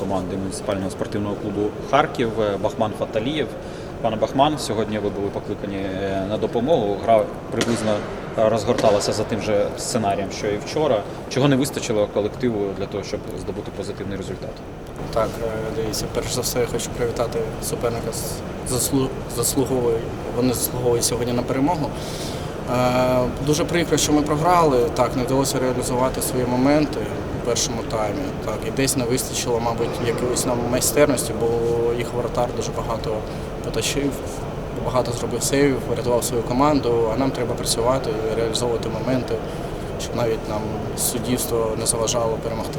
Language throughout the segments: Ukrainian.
команди муніципального спортивного клубу Харків Бахман Фаталієв. Пане Бахман, сьогодні ви були покликані е, на допомогу. Гра приблизно е, розгорталася за тим же сценарієм, що і вчора. Чого не вистачило колективу для того, щоб здобути позитивний результат? Так, е, дивіться, перш за все я хочу привітати суперника заслу... заслуговує. Вони заслуговують сьогодні на перемогу. Дуже прикро, що ми програли. Так, не вдалося реалізувати свої моменти першому таймі. Так, і десь не вистачило, мабуть, якоїсь нам майстерності, бо їх воротар дуже багато поточив, багато зробив сейвів, врятував свою команду, а нам треба працювати реалізовувати моменти, щоб навіть нам суддівство не заважало перемогти.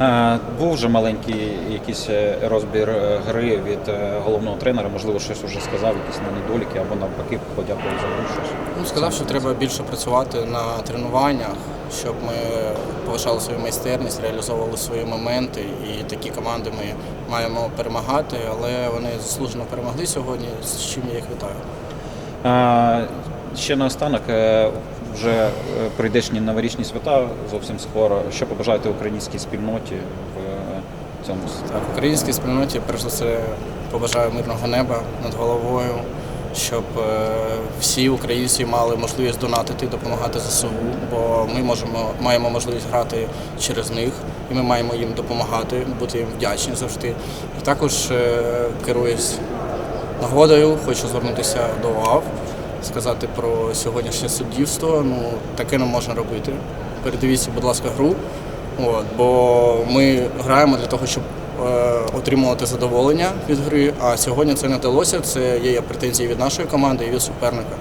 Е, Був вже маленький якийсь е, розбір е, гри від головного тренера. Можливо, щось вже сказав, якісь на недоліки або навпаки подякував за гру. Щось. Ну, сказав, що треба більше працювати на тренуваннях, щоб ми повишали свою майстерність, реалізовували свої моменти. І такі команди ми маємо перемагати, але вони заслужено перемогли сьогодні, з чим я їх вітаю. Е, Ще наостанок, е, вже е, прийдешні новорічні свята зовсім скоро. Що побажаєте українській спільноті в е, цьому Так, українській спільноті, перш за все, побажаю мирного неба над головою, щоб е, всі українці мали можливість донатити, допомагати ЗСУ, бо ми можемо маємо можливість грати через них, і ми маємо їм допомагати, бути їм вдячні завжди. І також е, керуюсь нагодою, хочу звернутися до ОАВ, сказати про сьогоднішнє суддівство. Ну таке не можна робити. Передивіться, будь ласка, гру. От, бо ми граємо для того, щоб отримувати задоволення від гри. А сьогодні це не вдалося. Це є претензії від нашої команди і від суперника.